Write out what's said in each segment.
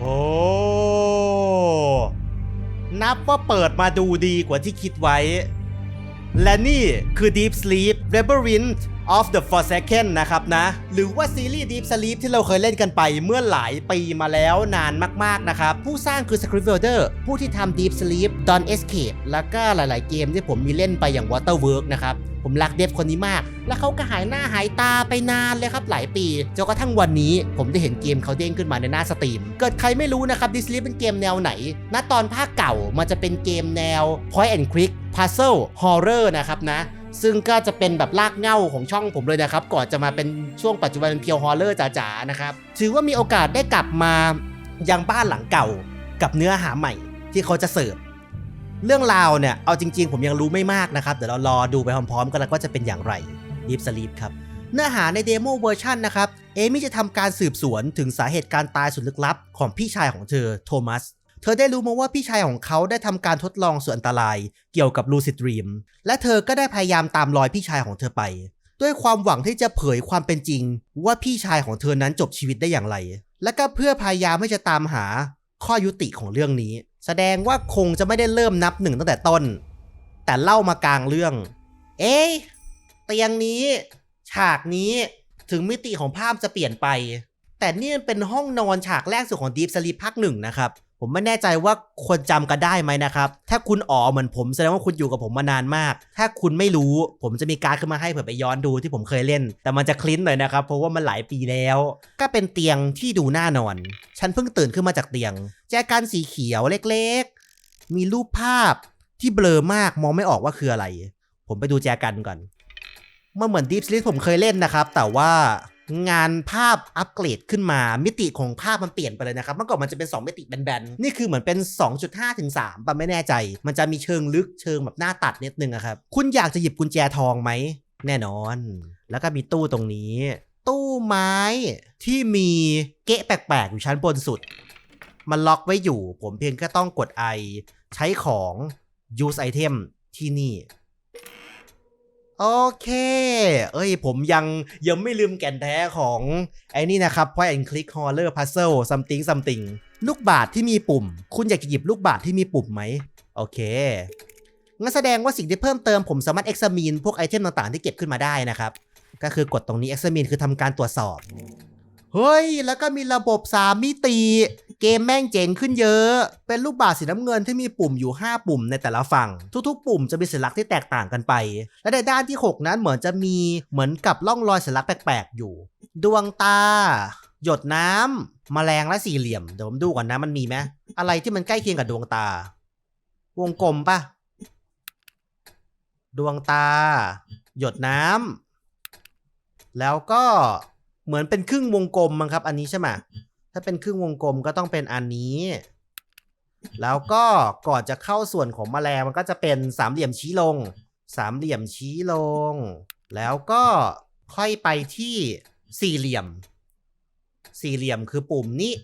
โอ้นับว่าเปิดมาดูดีกว่าที่คิดไว้ และนี่คือ Deep Sleep Labyrinth of the Forsaken นะครับนะ หรือว่าซีรีส์ Deep Sleep ที่เราเคยเล่นกันไปเมื่อหลายปีมาแล้วนานมากๆนะครับ ผู้สร้างคือ Script Builder ผู้ที่ทำ Deep Sleep Dawn Escape แล้วก็หลายๆเกมที่ผมมีเล่นไปอย่าง Waterwork นะครับผมรักเดฟคนนี้มาก แล้วเขาก็หายหน้าหายตาไปนานเลยครับหลายปี จนกระทั่งวันนี้ผมได้เห็นเกมเขาเด้งขึ้นมาในหน้าสตรีม เกิดใครไม่รู้นะครับดิสลีเป็นเกมแนวไหน ณ ตอนภาคเก่ามันจะเป็นเกมแนว Point and Click Puzzle Horror นะครับนะ ซึ่งก็จะเป็นแบบลากเง้าของช่องผมเลยนะครับ ก่อนจะมาเป็นช่วงปัจจุบันเพียวฮอลเลอร์จ๋าๆนะครับ ถือว่ามีโอกาสได้กลับมายังบ้านหลังเก่ากับเนื้อหาใหม่ที่เขาจะเสิร์ฟเรื่องราวเนี่ย เอาจริง ๆ ผมยังรู้ไม่มากนะครับ เดี๋ยวเรารอดูไปพร้อมๆ กันแล้วว่าจะเป็นอย่างไร Deep Sleep ครับ เนื้อหาในเดโมเวอร์ชันนะครับ เอมี่จะทำการสืบสวนถึงสาเหตุการตายสุดลึกลับของพี่ชายของเธอโทมัส เธอได้รู้มาว่าพี่ชายของเขาได้ทำการทดลองส่วนอันตรายเกี่ยวกับลูซิด e ีม และเธอก็ได้พยายามตามรอยพี่ชายของเธอไป ด้วยความหวังที่จะเผยความเป็นจริง ว่าพี่ชายของเธอนั้นจบชีวิตได้อย่างไร และก็เพื่อพยายามให้จะตามหาข้อยุติของเรื่องนี้ แสดงว่าคงจะไม่ได้เริ่มนับหนึ่งตั้งแต่ต้น แต่เล่ามากลางเรื่อง เอ๊ะเตียงนี้ ฉากนี้ถึงมิติของภาพจะเปลี่ยนไป แต่นี่มันเป็นห้องนอนฉากแรกสุดของ Deep Sleep ภาคหนึ่งนะครับ ผมไม่แน่ใจว่าคนจำกันได้ไหมนะครับ ถ้าคุณอ๋อเหมือนผมแสดงว่าคุณอยู่กับผมมานานมาก ถ้าคุณไม่รู้ผมจะมีการขึ้นมาให้เผื่อไปย้อนดูที่ผมเคยเล่น แต่มันจะคลิ้นหน่อยนะครับ เพราะว่ามันหลายปีแล้ว ก็เป็นเตียงที่ดูน่านอน ฉันเพิ่งตื่นขึ้นมาจากเตียง แจกันสีเขียวเล็กๆ มีรูปภาพที่เบลอมากมองไม่ออกว่าคืออะไร ผมไปดูแจกันก่อนมันเหมือน Deep Sleep ผมเคยเล่นนะครับ แต่ว่า งานภาพอัปเกรดขึ้นมา มิติของภาพมันเปลี่ยนไปเลยนะครับ เมื่อก่อนมันจะเป็น 2 มิติแบนๆ นี่คือเหมือนเป็น 2.5 ถึง3ปะไม่แน่ใจ มันจะมีเชิงลึกเชิงแบบหน้าตัดนิดนึงอะครับ คุณอยากจะหยิบกุญแจทองไหม แน่นอน แล้วก็มีตู้ตรงนี้ ตู้ไม้ที่มีเกะแปลกๆ อยู่ชั้นบนสุด มันล็อกไว้อยู่ ผมเพียงแค่ต้องกด I ใช้ของ use item ที่นี่ โอเค เอ้ย ผมยังยังไม่ลืมแก่นแท้ของ ไอ้นี่นะครับ Point and Click Horror Puzzle something something ลูกบาศก์ที่มีปุ่ม คุณอยากจะหยิบลูกบาศก์ที่มีปุ่มไหม โอเค งั้นแสดงว่าสิ่งที่เพิ่มเติมผมสามารถ examine พวกไอเทมต่างๆ ที่เก็บขึ้นมาได้นะครับ ก็คือกดตรงนี้ examine คือทำการตรวจสอบ เฮ้ย แล้วก็มีระบบ 3 มิติ เกมแม่งเจ๋งขึ้นเยอะ เป็นลูกบาศก์สีน้ำเงินที่มีปุ่มอยู่ 5 ปุ่มในแต่ละฝั่ง ทุกๆ ปุ่มจะมีสัญลักษณ์ที่แตกต่างกันไป และในด้านที่ 6 นั้นเหมือนจะมีเหมือนกับร่องรอยสัญลักษณ์แปลกๆ อยู่ ดวงตา หยดน้ำแมลงและสี่เหลี่ยม เดี๋ยวผมดูก่อนนะมันมีไหมอะไรที่มันใกล้เคียงกับดวงตา วงกลมปะดวงตา หยดน้ำแล้วก็ เหมือนเป็นครึ่งวงกลมมั้งครับ อันนี้ใช่ไหมถ้าเป็นครึ่งวงกลมก็ต้องเป็นอันนี้ แล้วก็ก่อนจะเข้าส่วนของแมลงมันก็จะเป็นสามเหลี่ยมชี้ลง สามเหลี่ยมชี้ลง แล้วก็ค่อยไปที่สี่เหลี่ยม สี่เหลี่ยมคือปุ่มนี้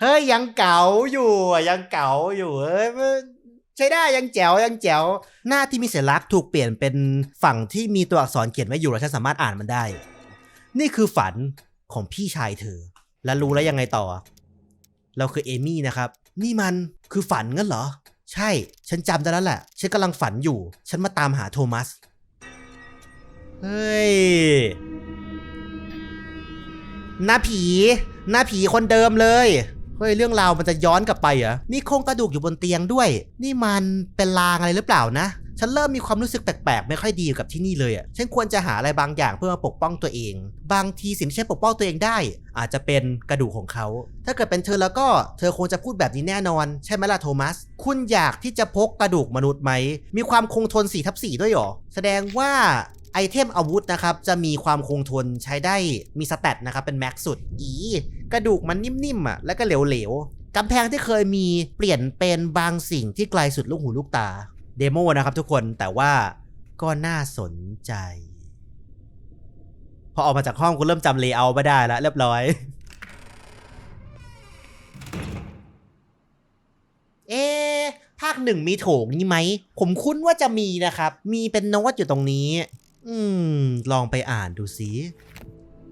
เฮ้ยยังเก๋าอยู่อะยังเก๋าอยู่เอ้ยมัน ใช้ได้ยังแจ๋วยังแจ๋วหน้าที่มีสัญลักษณ์ถูกเปลี่ยนเป็นฝั่งที่มีตัวอักษรเขียนไว้อยู่แล้วฉันสามารถอ่านมันได้ นี่คือฝันของพี่ชายเธอ และรู้แล้วยังไงต่อ เราคือเอมี่นะครับ นี่มันคือฝันงั้นเหรอ ใช่ ฉันจำได้แล้วแหละ ฉันกำลังฝันอยู่ ฉันมาตามหาโทมัส เฮ้ยหน้าผี หน้าผีคนเดิมเลย เฮ้ยเรื่องราวมันจะย้อนกลับไปเหรอ มีโครงกระดูกอยู่บนเตียงด้วย นี่มันเป็นลางอะไรหรือเปล่านะ ฉันเริ่มมีความรู้สึกแปลกๆ ไม่ค่อยดีกับที่นี่เลยอะ ฉันควรจะหาอะไรบางอย่างเพื่อมาปกป้องตัวเอง บางทีสิ่งที่ฉันปกป้องตัวเองได้ อาจจะเป็นกระดูกของเขา ถ้าเกิดเป็นเธอแล้วก็เธอคงจะพูดแบบนี้แน่นอน ใช่ไหมล่ะโทมัส คุณอยากที่จะพกกระดูกมนุษย์ไหม มีความคงทน4ทับ4ด้วยหรอ แสดงว่า ไอเทมอาวุธนะครับ จะมีความคงทนใช้ได้มีสแตทนะครับ เป็นแม็กสุด อี กระดูกมันนิ่มๆอะแล้วก็เหลวๆกำแพงที่เคยมีเปลี่ยนเป็นบางสิ่งที่ไกลสุดลูกหูลูกตา เดโมนะครับทุกคนแต่ว่าก็น่าสนใจ พอออกมาจากห้องกูเริ่มจำเลเยอร์ไม่ได้แล้วเรียบร้อย เอะภาคหนึ่งมีโถงนี้ไหม ผมคุ้นว่าจะมีนะครับ มีเป็นโน้ตอยู่ตรงนี้ อืม ลองไปอ่านดูสิ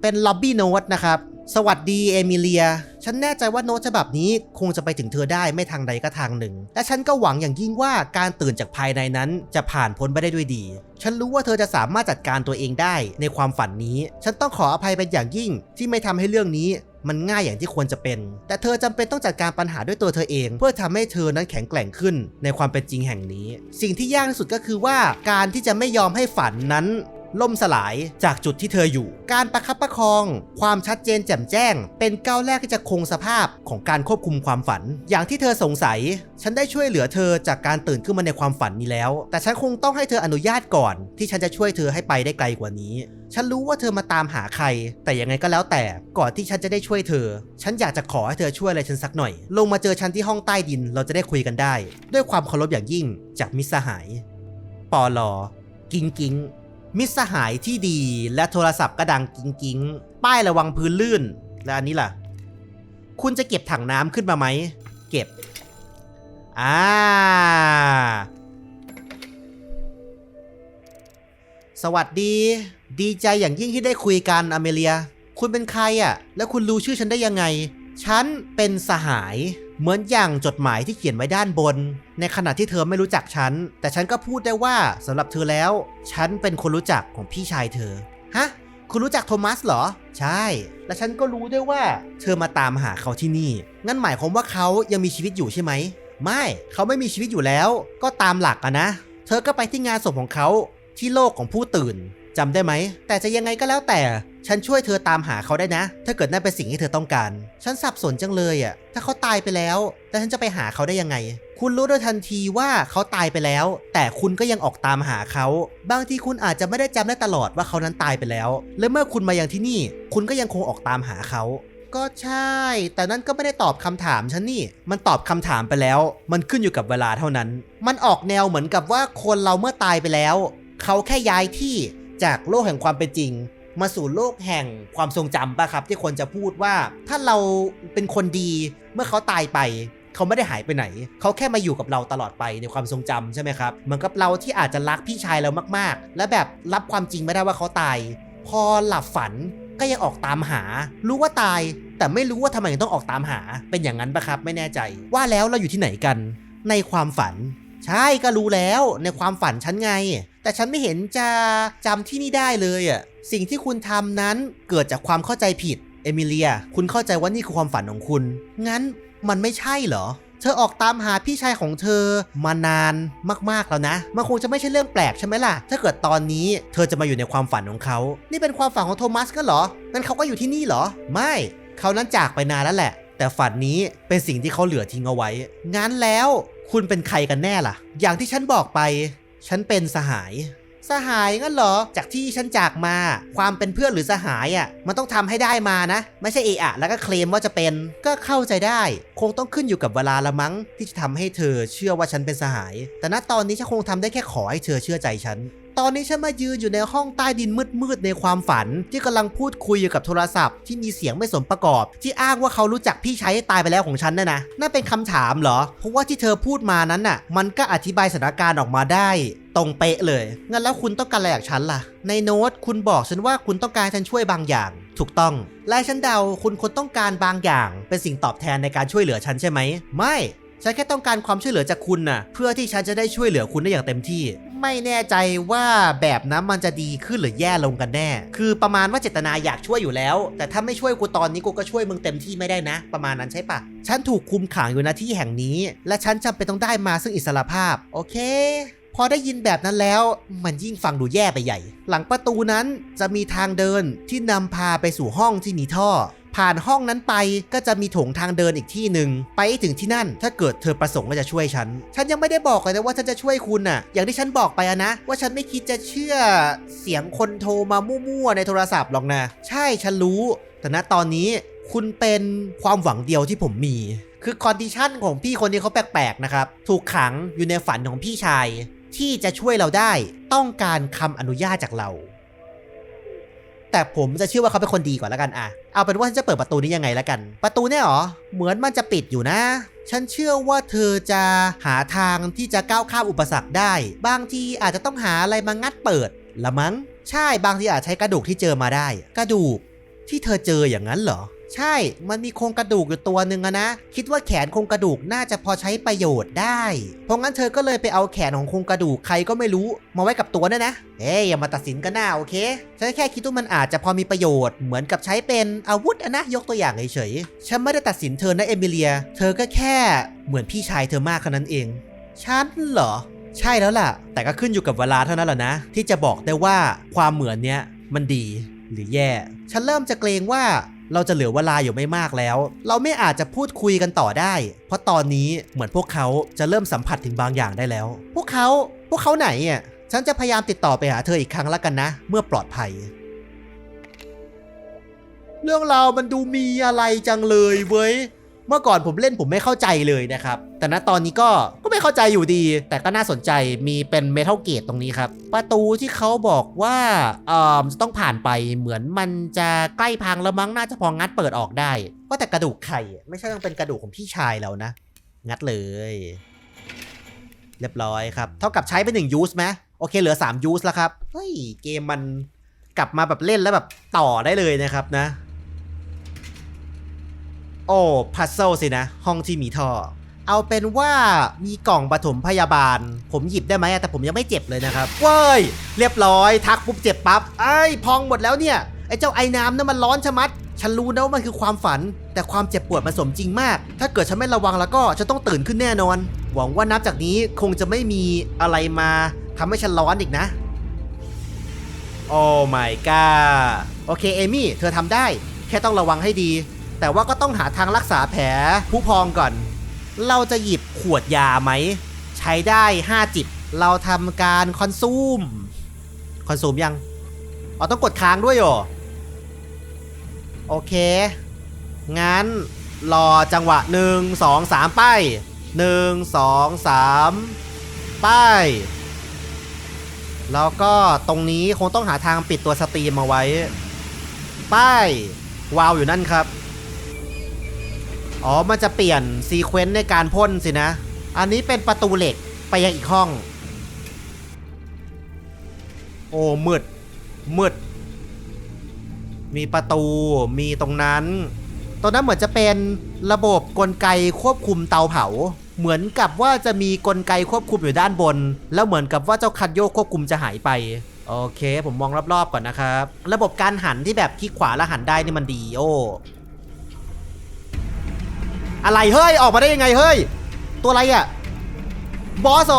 เป็นล็อบบี้โน้ตนะครับ สวัสดีเอมิเลีย ฉันแน่ใจว่าโน้ตฉบับนี้คงจะไปถึงเธอได้ไม่ทางใดก็ทางหนึ่ง และฉันก็หวังอย่างยิ่งว่าการตื่นจากภายในนั้นจะผ่านพ้นไปได้ด้วยดี ฉันรู้ว่าเธอจะสามารถจัดการตัวเองได้ในความฝันนี้ ฉันต้องขออภัยเป็นอย่างยิ่งที่ไม่ทำให้เรื่องนี้ มันง่ายอย่างที่ควรจะเป็น แต่เธอจำเป็นต้องจัดการปัญหาด้วยตัวเธอเอง เพื่อทำให้เธอนั้นแข็งแกร่งขึ้นในความเป็นจริงแห่งนี้ สิ่งที่ยากที่สุดก็คือว่าการที่จะไม่ยอมให้ฝันนั้น ล่มสลายจากจุดที่เธออยู่ การประคับประคอง ความชัดเจนแจ่มแจ้ง เป็นก้าวแรกที่จะคงสภาพของการควบคุมความฝัน อย่างที่เธอสงสัย ฉันได้ช่วยเหลือเธอจากการตื่นขึ้นมาในความฝันนี้แล้ว แต่ฉันคงต้องให้เธออนุญาตก่อน ที่ฉันจะช่วยเธอให้ไปได้ไกลกว่านี้ ฉันรู้ว่าเธอมาตามหาใคร แต่ยังไงก็แล้วแต่ก่อนที่ฉันจะได้ช่วยเธอ ฉันอยากจะขอให้เธอช่วยอะไรฉันสักหน่อย ลงมาเจอฉันที่ห้องใต้ดินเราจะได้คุยกันได้ ด้วยความเคารพอย่างยิ่งจากมิสหาย ปอลอ กิงกิง มิสหายที่ดีและโทรศัพท์ก็ดังกิงกิงป้ายระวังพื้นลื่น และอันนี้ล่ะ คุณจะเก็บถังน้ำขึ้นมาไหม เก็บ อ่า สวัสดี ดีใจอย่างยิ่งที่ได้คุยกันอเมเลีย คุณเป็นใครอะ่ะ แล้วคุณรู้ชื่อฉันได้ยังไง ฉันเป็นสหาย เหมือนอย่างจดหมายที่เขียนไว้ด้านบน ในขณะที่เธอไม่รู้จักฉัน แต่ฉันก็พูดได้ว่าสำหรับเธอแล้ว ฉันเป็นคนรู้จักของพี่ชายเธอ ฮะ คุณรู้จักโทมัสเหรอ ใช่ และฉันก็รู้ด้วยว่า เธอมาตามหาเขาที่นี่ งั้นหมายความว่าเขายังมีชีวิตอยู่ใช่ไหม ไม่ เขาไม่มีชีวิตอยู่แล้ว ก็ตามหลักอะนะ เธอก็ไปที่งานศพของเขาที่โลกของผู้ตื่นจำได้ไหม แต่จะยังไงก็แล้วแต่ ฉันช่วยเธอตามหาเขาได้นะ ถ้าเกิดนั่นเป็นสิ่งที่เธอต้องการ ฉันสับสนจังเลยอะถ้าเขาตายไปแล้ว แล้วฉันจะไปหาเขาได้ยังไง คุณรู้โดยทันทีว่าเขาตายไปแล้ว แต่คุณก็ยังออกตามหาเขา บางทีคุณอาจจะไม่ได้จำได้ตลอดว่าเขานั้นตายไปแล้ว และเมื่อคุณมายังที่นี่ คุณก็ยังคงออกตามหาเขา ก็ใช่ แต่นั่นก็ไม่ได้ตอบคำถามฉันนี่ มันตอบคำถามไปแล้ว มันขึ้นอยู่กับเวลาเท่านั้น มันออกแนวเหมือนกับว่าคนเราเมื่อตายไปแล้ว เขาแค่ย้ายที่จากโลกแห่งความเป็นจริงมาสู่โลกแห่งความทรงจำปะครับ ที่คนจะพูดว่าถ้าเราเป็นคนดีเมื่อเขาตายไป เขาไม่ได้หายไปไหน เขาแค่มาอยู่กับเราตลอดไปในความทรงจำใช่ไหมครับเหมือนกับเราที่อาจจะรักพี่ชายเรามากๆ และแบบรับความจริงไม่ได้ว่าเขาตาย พอหลับฝันก็ยังออกตามหา รู้ว่าตาย แต่ไม่รู้ว่าทำไมถึงต้องออกตามหา เป็นอย่างนั้นปะครับ ไม่แน่ใจ ว่าแล้วเราอยู่ที่ไหนกัน ในความฝัน ใช่ก็รู้แล้วในความฝันฉันไง แต่ฉันไม่เห็นจะจำที่นี่ได้เลยอะสิ่งที่คุณทำนั้นเกิดจากความเข้าใจผิดเอมิเลีย คุณเข้าใจว่านี่คือความฝันของคุณ งั้น มันไม่ใช่เหรอ เธอออกตามหาพี่ชายของเธอมานานมากๆแล้วนะ มันคงจะไม่ใช่เรื่องแปลกใช่ไหมล่ะ ถ้าเกิดตอนนี้เธอจะมาอยู่ในความฝันของเขา นี่เป็นความฝันของโทมัสก็เหรองั้นเขาก็อยู่ที่นี่เหรอ ไม่ เขานั้นจากไปนานแล้วแหละ แต่ฝันนี้เป็นสิ่งที่เขาเหลือทิ้งเอาไว้ งั้นแล้ว คุณเป็นใครกันแน่ล่ะ อย่างที่ฉันบอกไป ฉันเป็นสหาย สหายงั้นเหรอ จากที่ฉันจากมา ความเป็นเพื่อนหรือสหายอะ มันต้องทำให้ได้มานะ ไม่ใช่เอะอะแล้วก็เคลมว่าจะเป็น ก็เข้าใจได้ คงต้องขึ้นอยู่กับเวลาละมั้ง ที่จะทำให้เธอเชื่อว่าฉันเป็นสหาย แต่ณตอนนี้ฉันคงทำได้แค่ขอให้เธอเชื่อใจฉัน ตอนนี้ฉันมายืนอยู่ในห้องใต้ดินมืดๆในความฝัน ที่กำลังพูดคุยอยู่กับโทรศัพท์ที่มีเสียงไม่สมประกอบ ที่อ้างว่าเขารู้จักพี่ชายตายไปแล้วของฉันน่ะนะนั่นเป็นคำถามเหรอ เพราะว่าที่เธอพูดมานั้นน่ะ มันก็อธิบายสถานการณ์ออกมาได้ ตรงเป๊ะเลย งั้นแล้วคุณต้องการอะไรจากฉันล่ะ ในโน้ตคุณบอกฉันว่าคุณต้องการฉันช่วยบางอย่าง ถูกต้อง และฉันเดาคุณคนต้องการบางอย่าง เป็นสิ่งตอบแทนในการช่วยเหลือฉันใช่ไหม ไม่ฉันแค่ต้องการความช่วยเหลือจากคุณน่ะ เพื่อที่ฉันจะได้ช่วยเหลือคุณได้อย่างเต็มที่ ไม่แน่ใจว่าแบบนั้นมันจะดีขึ้นหรือแย่ลงกันแน่ คือประมาณว่าเจตนาอยากช่วยอยู่แล้ว แต่ถ้าไม่ช่วยกูตอนนี้กูก็ช่วยมึงเต็มที่ไม่ได้นะ ประมาณนั้นใช่ปะฉันถูกคุมขังอยู่ณที่แห่งนี้ และฉันจำเป็นต้องได้มาซึ่งอิสรภาพ โอเคพอได้ยินแบบนั้นแล้วมันยิ่งฟังดูแย่ไปใหญ่ หลังประตูนั้นจะมีทางเดินที่นำพาไปสู่ห้องที่มีท่อ ผ่านห้องนั้นไปก็จะมีโถงทางเดินอีกที่หนึ่งไปถึงที่นั่นถ้าเกิดเธอประสงค์ว่าจะช่วยฉัน ฉันยังไม่ได้บอกเลยนะว่าฉันจะช่วยคุณน่ะ อย่างที่ฉันบอกไปอะนะ ว่าฉันไม่คิดจะเชื่อเสียงคนโทรมามั่วๆในโทรศัพท์หรอกนะ ใช่ฉันรู้ แต่ณตอนนี้คุณเป็นความหวังเดียวที่ผมมี คือคอนดิชันของพี่คนนี้เขาแปลกๆนะครับ ถูกขังอยู่ในฝันของพี่ชาย ที่จะช่วยเราได้ต้องการคำอนุญาตจากเรา แต่ผมจะเชื่อว่าเขาเป็นคนดีก่อนแล้วกันอะ เอาเป็นว่าฉันจะเปิดประตูนี้ยังไงแล้วกัน ประตูเนี่ยหรอ เหมือนมันจะปิดอยู่นะ ฉันเชื่อว่าเธอจะหาทางที่จะก้าวข้ามอุปสรรคได้ บางทีอาจจะต้องหาอะไรมางัดเปิดละมั้ง ใช่ บางทีอาจใช้กระดูกที่เจอมาได้ กระดูกที่เธอเจออย่างนั้นเหรอ ใช่ มันมีโครงกระดูกอยู่ตัวหนึ่งอะนะ คิดว่าแขนโครงกระดูกน่าจะพอใช้ประโยชน์ได้ เพราะงั้นเธอก็เลยไปเอาแขนของโครงกระดูกใครก็ไม่รู้ มาไว้กับตัวนั่นนะ เอ้ยอย่ามาตัดสินกันหน้าโอเค ฉันแค่คิดว่ามันอาจจะพอมีประโยชน์ เหมือนกับใช้เป็นอาวุธอะนะ ยกตัวอย่างเฉยๆ ฉันไม่ได้ตัดสินเธอนะเอมิเลีย เธอก็แค่เหมือนพี่ชายเธอมากแค่นั้นเอง ฉันเหรอ ใช่แล้วล่ะ แต่ก็ขึ้นอยู่กับเวลาเท่านั้นแหละนะ ที่จะบอกได้ว่าความเหมือนเนี้ยมันดีหรือแย่ ฉันเริ่มจะเกรงว่า เราจะเหลือเวลาอยู่ไม่มากแล้ว เราไม่อาจจะพูดคุยกันต่อได้ เพราะตอนนี้เหมือนพวกเขาจะเริ่มสัมผัสถึงบางอย่างได้แล้ว พวกเขาพวกเขาไหนอะฉันจะพยายามติดต่อไปหาเธออีกครั้งแล้วกันนะ เมื่อปลอดภัย เรื่องราวมันดูมีอะไรจังเลยเว้ย มื่อก่อนผมเล่นผมไม่เข้าใจเลยนะครับ แต่ณตอนนี้ก็ก็ไม่เข้าใจอยู่ดี แต่ก็น่าสนใจมีเป็นเมทัลเกตตรงนี้ครับ ประตูที่เขาบอกว่าเอ่อจะต้องผ่านไปเหมือนมันจะใกล้พังแล้วมั้งน่าจะพองัดเปิดออกได้ว่าแต่กระดูกไข่ไม่ใช่ต้องเป็นกระดูกของพี่ชายเรานะ งัดเลย เรียบร้อยครับ เท่ากับใช้ไปหนึ่งยูสไหมโอเคเหลือ3ยูสแล้วครับเฮ้ยเกมมันกลับมาแบบเล่นแล้วแบบต่อได้เลยนะครับนะ โอ้พัซเซิลสินะ ห้องที่มีท่อ เอาเป็นว่ามีกล่องปฐมพยาบาล ผมหยิบได้ไหมแต่ผมยังไม่เจ็บเลยนะครับเว้ย เรียบร้อย ทักปุ๊บเจ็บปั๊บไอ้พองหมดแล้วเนี่ย ไอ้เจ้าไอ้น้ำนั่นมันร้อนชะมัด ฉันรู้นะว่ามันคือความฝัน แต่ความเจ็บปวดมันสมจริงมาก ถ้าเกิดฉันไม่ระวังแล้วก็จะต้องตื่นขึ้นแน่นอน หวังว่านับจากนี้คงจะไม่มีอะไรมาทำให้ฉันร้อนอีกนะโอ้ my god โอเค เอมี่ เธอทำได้ แค่ต้องระวังให้ดี แต่ว่าก็ต้องหาทางรักษาแผลผู้พองก่อน เราจะหยิบขวดยาไหม ใช้ได้ 5 จิบ เราทำการคอนซูม คอนซูมยัง อ๋อ ต้องกดค้างด้วยเหรอ โอเค งั้น รอจังหวะ 1 2 3 ไป 1 2 3 ไป แล้วก็ตรงนี้คงต้องหาทางปิดตัวสตรีมมาไว้ ป้ายวาวอยู่นั่นครับ อ๋อ มันจะเปลี่ยนซีเควนต์ในการพ่นสินะ อันนี้เป็นประตูเหล็กไปยังอีกห้อง โอ้มืดมืด มีประตูมีตรงนั้น ตรงนั้นเหมือนจะเป็นระบบกลไกควบคุมเตาเผา เหมือนกับว่าจะมีกลไกควบคุมอยู่ด้านบน แล้วเหมือนกับว่าเจ้าคันโยกควบคุมจะหายไป โอเค ผมมองรอบๆก่อนนะครับ ระบบการหันที่แบบคลิกขวาแล้วหันได้นี่มันดีโอ อะไรเฮ้ยออกมาได้ยังไงเฮ้ย ตัวอะไรอะบอสโอ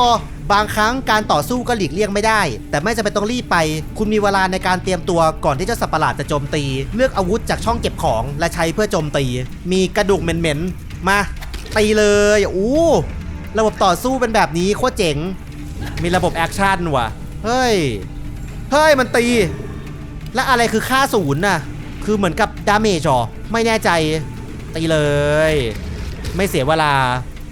บางครั้งการต่อสู้ก็หลีกเลี่ยงไม่ได้ แต่ไม่จำเป็นต้องรีบไป คุณมีเวลาในการเตรียมตัวก่อนที่เจ้าสัตว์ประหลาดจะโจมตี เลือกอาวุธจากช่องเก็บของและใช้เพื่อโจมตี มีกระดูกเหม็นๆ มาตีเลยอู้ระบบต่อสู้เป็นแบบนี้โคตรเจ๋ง มีระบบแอคชั่นว่ะ เฮ้ย เฮ้ยมันตี และอะไรคือค่าศูนย์น่ะ คือเหมือนกับดาเมจหรอ ไม่แน่ใจ ตีเลย ไม่เสียเวลา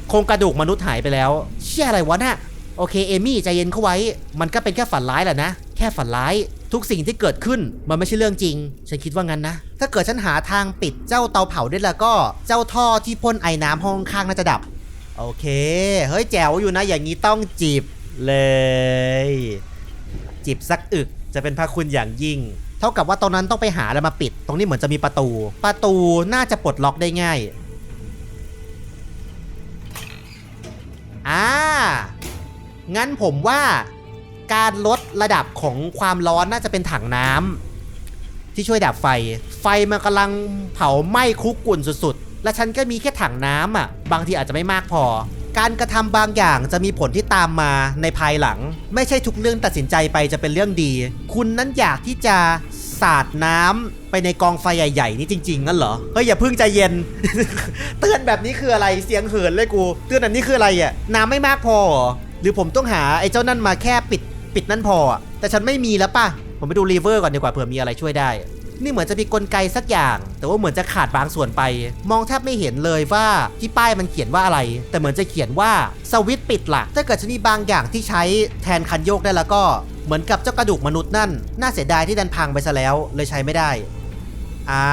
โครงกระดูกมนุษย์หายไปแล้ว เชี่ยอะไรวะน่ะโอเคเอมี่ใจเย็นเข้าไว้ มันก็เป็นแค่ฝันร้ายแหละนะ แค่ฝันร้าย ทุกสิ่งที่เกิดขึ้นมันไม่ใช่เรื่องจริง ฉันคิดว่างั้นนะ ถ้าเกิดฉันหาทางปิดเจ้าเตาเผาได้แล้วก็ เจ้าท่อที่พ่นไอ้น้ำห้องข้างน่าจะดับ โอเค เฮ้ยแจ๋วอยู่นะ อย่างนี้ต้องจีบเลยจิบสักอึกจะเป็นพระคุณอย่างยิ่ง เท่ากับว่าตรงนั้นต้องไปหาอะไรมาปิด ตรงนี้เหมือนจะมีประตู ประตูน่าจะปลดล็อกได้ง่าย อ่า งั้นผมว่าการลดระดับของความร้อนน่าจะเป็นถังน้ำที่ช่วยดับไฟ ไฟมันกำลังเผาไหม้คุกกุ่นสุดๆ และฉันก็มีแค่ถังน้ำอะ บางทีอาจจะไม่มากพอ การกระทำบางอย่างจะมีผลที่ตามมาในภายหลัง ไม่ใช่ทุกเรื่องตัดสินใจไปจะเป็นเรื่องดี คุณนั้นอยากที่จะ สาดน้ำไปในกองไฟใหญ่ๆนี่จริงๆงั้นเหรอ เฮ้ยอย่าพิ่งใจเย็น เตือนแบบนี้คืออะไรเสียงเหินเลยกู เตือนแบบนี้คืออะไรอะน้ำไม่มากพอ หรือผมต้องหาไอ้เจ้านั่นมาแค่ปิดปิดนั่นพอ แต่ฉันไม่มีแล้วป่ะ ผมไปดูรีเวอร์ก่อนดีกว่าเผื่อมีอะไรช่วยได้ นี่เหมือนจะมีกลไกสักอย่าง แต่ว่าเหมือนจะขาดบางส่วนไป มองแทบไม่เห็นเลยว่าที่ป้ายมันเขียนว่าอะไร แต่เหมือนจะเขียนว่าสวิตปิดล่ะถ้าเกิดจะมีบางอย่างที่ใช้แทนคันโยกได้แล้วก็ เหมือนกับเจ้ากระดูกมนุษย์นั่น น่าเสียดายที่ดันพังไปซะแล้วเลยใช้ไม่ได้ อ่า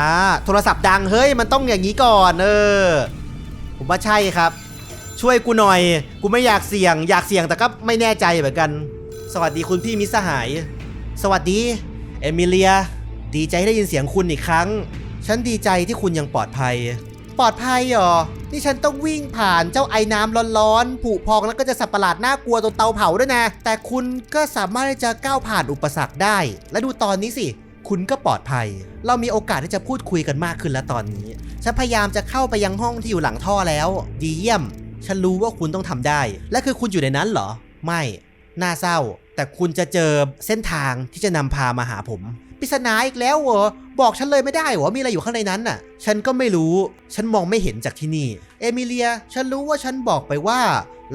โทรศัพท์ดังเฮ้ยมันต้องอย่างนี้ก่อน เออ ผมว่าใช่ครับ ช่วยกูหน่อย กูไม่อยากเสี่ยง อยากเสี่ยงแต่ก็ไม่แน่ใจเหมือนกัน สวัสดีคุณพี่มิสหาย สวัสดี เอมิเลีย ดีใจได้ยินเสียงคุณอีกครั้ง ฉันดีใจที่คุณยังปลอดภัย ปลอดภัยเหรอ นี่ฉันต้องวิ่งผ่านเจ้าไอ้น้ำร้อนๆ ผุพองแล้วก็จะสับประหลาดน่ากลัวตรงเตาเผาด้วยนะ แต่คุณก็สามารถที่จะก้าวผ่านอุปสรรคได้ และดูตอนนี้สิ คุณก็ปลอดภัย เรามีโอกาสที่จะพูดคุยกันมากขึ้นแล้วตอนนี้ ฉันพยายามจะเข้าไปยังห้องที่อยู่หลังท่อแล้ว ดีเยี่ยม ฉันรู้ว่าคุณต้องทำได้ และคือคุณอยู่ในนั้นเหรอ ไม่ น่าเศร้า แต่คุณจะเจอเส้นทางที่จะนำพามาหาผม ปริศนาอีกแล้วเหรอ บอกฉันเลยไม่ได้เหรอ มีอะไรอยู่ข้างในนั้นน่ะ ฉันก็ไม่รู้ ฉันมองไม่เห็นจากที่นี่ เอมิเลีย ฉันรู้ว่าฉันบอกไปว่า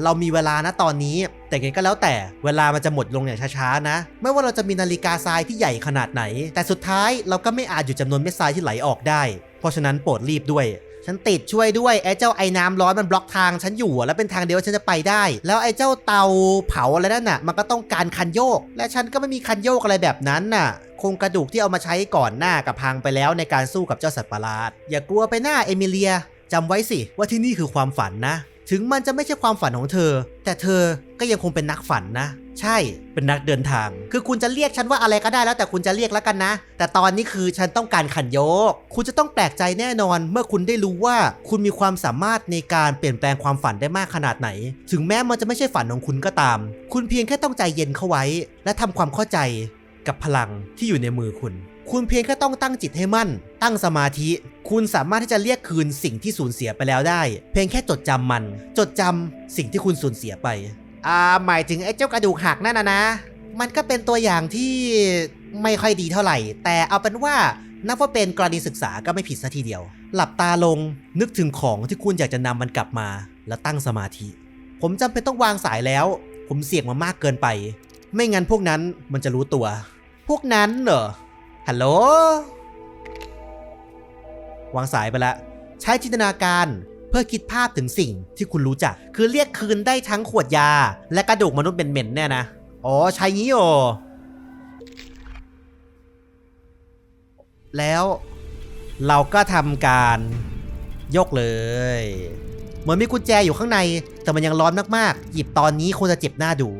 เรามีเวลานะตอนนี้ แต่ไงก็แล้วแต่ เวลามันจะหมดลงอย่างช้าๆนะ ไม่ว่าเราจะมีนาฬิกาทรายที่ใหญ่ขนาดไหน แต่สุดท้ายเราก็ไม่อาจหยุดจำนวนเม็ดทรายที่ไหลออกได้ เพราะฉะนั้นโปรดรีบด้วยฉันติดช่วยด้วยไอ้เจ้าไอ้น้ำร้อนมันบล็อกทางฉันอยู่อะแล้วเป็นทางเดียวฉันจะไปได้ แล้วไอ้เจ้าเตาเผาอะไรนั่นน่ะ มันก็ต้องการคันโยก และฉันก็ไม่มีคันโยกอะไรแบบนั้นน่ะ ครงกระดูกที่เอามาใช้ก่อนหน้ากับพังไปแล้วในการสู้กับเจ้าสัตว์ประหลาด อย่ากลัวไปหน้าเอมิเลียจำไว้สิว่าที่นี่คือความฝันนะ ถึงมันจะไม่ใช่ความฝันของเธอ แต่เธอก็ยังคงเป็นนักฝันนะ ใช่เป็นนักเดินทาง คือคุณจะเรียกฉันว่าอะไรก็ได้แล้วแต่คุณจะเรียกแล้วกันนะ แต่ตอนนี้คือฉันต้องการขันโยก คุณจะต้องแปลกใจแน่นอน เมื่อคุณได้รู้ว่าคุณมีความสามารถในการเปลี่ยนแปลงความฝันได้มากขนาดไหน ถึงแม้มันจะไม่ใช่ฝันของคุณก็ตาม คุณเพียงแค่ต้องใจเย็นเข้าไว้ และทำความเข้าใจ กับพลังที่อยู่ในมือคุณ คุณเพียงแค่ต้องตั้งจิตให้มั่น ตั้งสมาธิ คุณสามารถที่จะเรียกคืนสิ่งที่สูญเสียไปแล้วได้ เพียงแค่จดจำมัน จดจำสิ่งที่คุณสูญเสียไป อ่า หมายถึงไอ้เจ้ากระดูกหักนั่นนะนะ มันก็เป็นตัวอย่างที่ไม่ค่อยดีเท่าไหร่ แต่เอาเป็นว่านับว่าเป็นกรณีศึกษาก็ไม่ผิดซะทีเดียว หลับตาลง นึกถึงของที่คุณอยากจะนำมันกลับมา แล้วตั้งสมาธิ ผมจำเป็นต้องวางสายแล้ว ผมเสี่ยงมามากเกินไป ไม่งั้นพวกนั้นมันจะรู้ตัว พวกนั้นเหรอ ฮัลโหล วางสายไปล้วใช้จินตนาการเพื่อคิดภาพถึงสิ่งที่คุณรู้จัก คือเรียกคืนได้ทั้งขวดยา และกระดูกมนุษย์เป็นเหม็นเนี่ยนะ อ๋อ ใช้งี้โอแล้วเราก็ทำการยกเลย เหมือนมีกุญแจอยู่ข้างใน แต่มันยังร้อนมากๆ หยิบตอนนี้คงจะเจ็บหน้าดู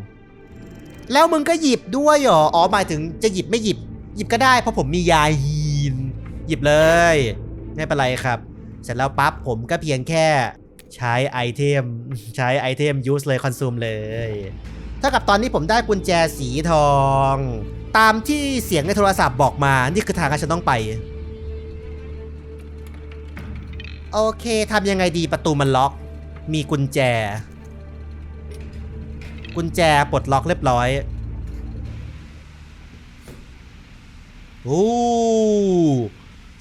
แล้วมึงก็หยิบด้วยเหรอ อ๋อหมายถึงจะหยิบไม่หยิบ หยิบก็ได้เพราะผมมียาฮีน หยิบเลย ไม่เป็นไรครับ เสร็จแล้วปั๊บผมก็เพียงแค่ใช้ไอเทม ใช้ไอเทม use เลย consume เลย เท่ากับตอนนี้ผมได้กุญแจสีทอง ตามที่เสียงในโทรศัพท์บอกมา นี่คือทางที่ฉันต้องไป โอเคทำยังไงดีประตูมันล็อก มีกุญแจ กุญแจปลดล็อกเรียบร้อยโอ้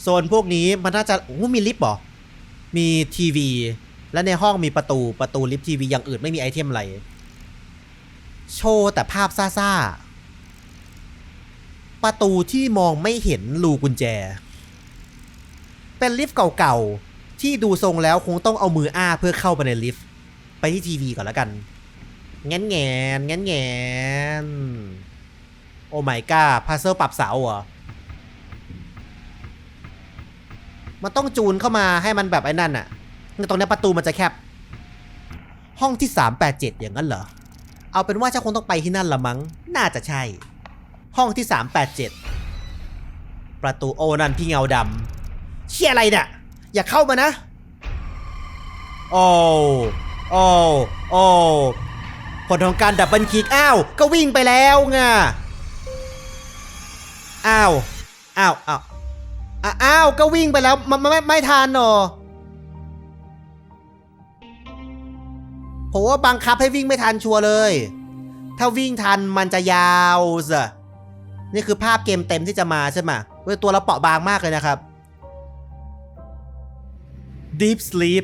โซนพวกนี้มันน่าจะโอ้มีลิฟต์หรอ มีทีวี และในห้องมีประตูประตูลิฟต์ทีวีอย่างอื่นไม่มีไอเทมอะไร โชว์แต่ภาพซ่าๆ ประตูที่มองไม่เห็นรูกุญแจ เป็นลิฟต์เก่าๆ ที่ดูทรงแล้วคงต้องเอามืออ้าเพื่อเข้าไปในลิฟต์ ไปที่ทีวีก่อนแล้วกัน งั้นแงนงั้นแงนโอ้ไม่ก้าพาเซอร์ปรับเสาเหรอ มันต้องจูนเข้ามาให้มันแบบไอ้นั่นอะตรงนี้ประตูมันจะแคบ ห้องที่ 387 อย่างนั้นเหรอ เอาเป็นว่าเจ้าคงต้องไปที่นั่นละมั้ง น่าจะใช่ ห้องที่ 387 ประตูโอนันพี่เงาดำเชี่ยอะไรเนี่ย อย่าเข้ามานะ โอ้ โอ้ โอ้ ผลของการดับเบิลคลิกอ้าว ก็วิ่งไปแล้วไงอ้าว อ้าวอ้าวอ้าว ก็วิ่งไปแล้วมันมันไม่ไม่ทันหรอผมว่าบังคับให้วิ่งไม่ทันชัวร์เลย ถ้าวิ่งทันมันจะยาวซะนี่คือภาพเกมเต็มที่จะมาใช่ไหมเว้ยตัวเราเปราะบางมากเลยนะครับ Deep Sleep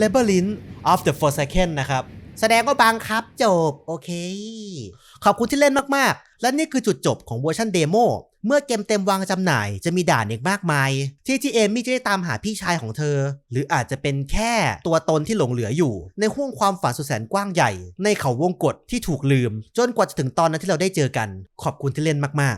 Labyrinth of the Forsaken นะครับ แสดงว่าบังคับจบ โอเค ขอบคุณที่เล่นมากๆ และนี่คือจุดจบของเวอร์ชันเดโมเมื่อเกมเต็มวางจำหน่ายจะมีด่านอีกมากมาย ที่ที่เอมมี่จะได้ตามหาพี่ชายของเธอ หรืออาจจะเป็นแค่ตัวตนที่หลงเหลืออยู่ ในห้วงความฝันสุดแสนกว้างใหญ่ ในเขาวงกฏที่ถูกลืม จนกว่าจะถึงตอนนั้นที่เราได้เจอกัน ขอบคุณที่เล่นมาก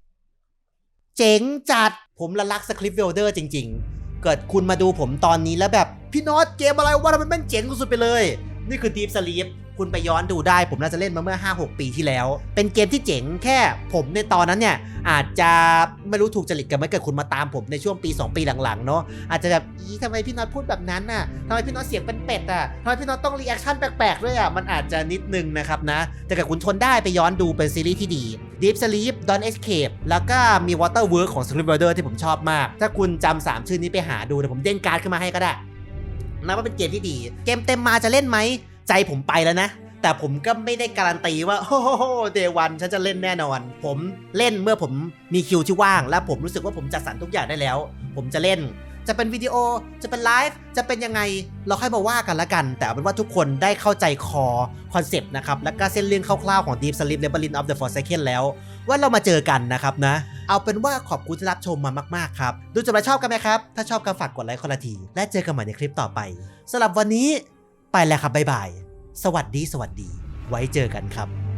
ๆ เจ๋งจัดผมละลักสคริปต์เวลเดอร์จริง ๆ เกิดคุณมาดูผมตอนนี้แล้วแบบ พี่น็อตเกมอะไรวะทำไมแม่งเจ๋งสุดไปเลย นี่คือ Deep Sleep คุณไปย้อนดูได้ ผมน่าจะเล่นมาเมื่อ 5-6 ปีที่แล้ว เป็นเกมที่เจ๋งแค่ผมในตอนนั้นเนี่ย อาจจะไม่รู้ถูกจริตกันไหมเกิดคุณมาตามผมในช่วงปี 2 ปีหลังๆเนาะอาจจะแบบอีทำไมพี่น็อตพูดแบบนั้นน่ะทำไมพี่น็อตเสียงเป็นเป็ดอะทำไมพี่น็อตต้องรีแอคชั่นแปลกๆด้วยอะมันอาจจะนิดนึงนะครับนะ แต่กับคุณทนได้ไปย้อนดูเป็นซีรีส์ที่ดี Deep Sleep Don't Escape แล้วก็มี Water Work ของ Sleep Rider ที่ผมชอบมาก ถ้าคุณจำสามชื่อนี้ไปหาดูเดี๋ยวผมเด้งการ์ดขึ้นมาให้ก็ได้ นับว่าเป็นเกมที่ดี เกมเต็มมาจะเล่นไหม ใจผมไปแล้วนะ แต่ผมก็ไม่ได้การันตีว่าโอ้โหเดวันฉันจะเล่นแน่นอน ผมเล่นเมื่อผมมีคิวที่ว่าง และผมรู้สึกว่าผมจัดสรรทุกอย่างได้แล้ว ผมจะเล่นจะเป็นวิดีโอ จะเป็นไลฟ์ จะเป็นยังไง เราค่อยมาว่ากันละกัน แต่เอาเป็นว่าทุกคนได้เข้าใจคอคอนเซปต์นะครับ และก็เส้นเรื่องคร่าวๆของ Deep Sleep Labyrinth of the Forsaken แล้ว ว่าเรามาเจอกันนะครับนะ เอาเป็นว่าขอบคุณที่รับชมมามากๆครับ ดูจบแล้วชอบกันไหมครับ ถ้าชอบก็ฝากกดไลค์คนละที และเจอกันใหม่ในคลิปต่อไปสำหรับวันนี้ไปแล้วครับบ๊ายบาย สวัสดีสวัสดี ไว้เจอกันครับ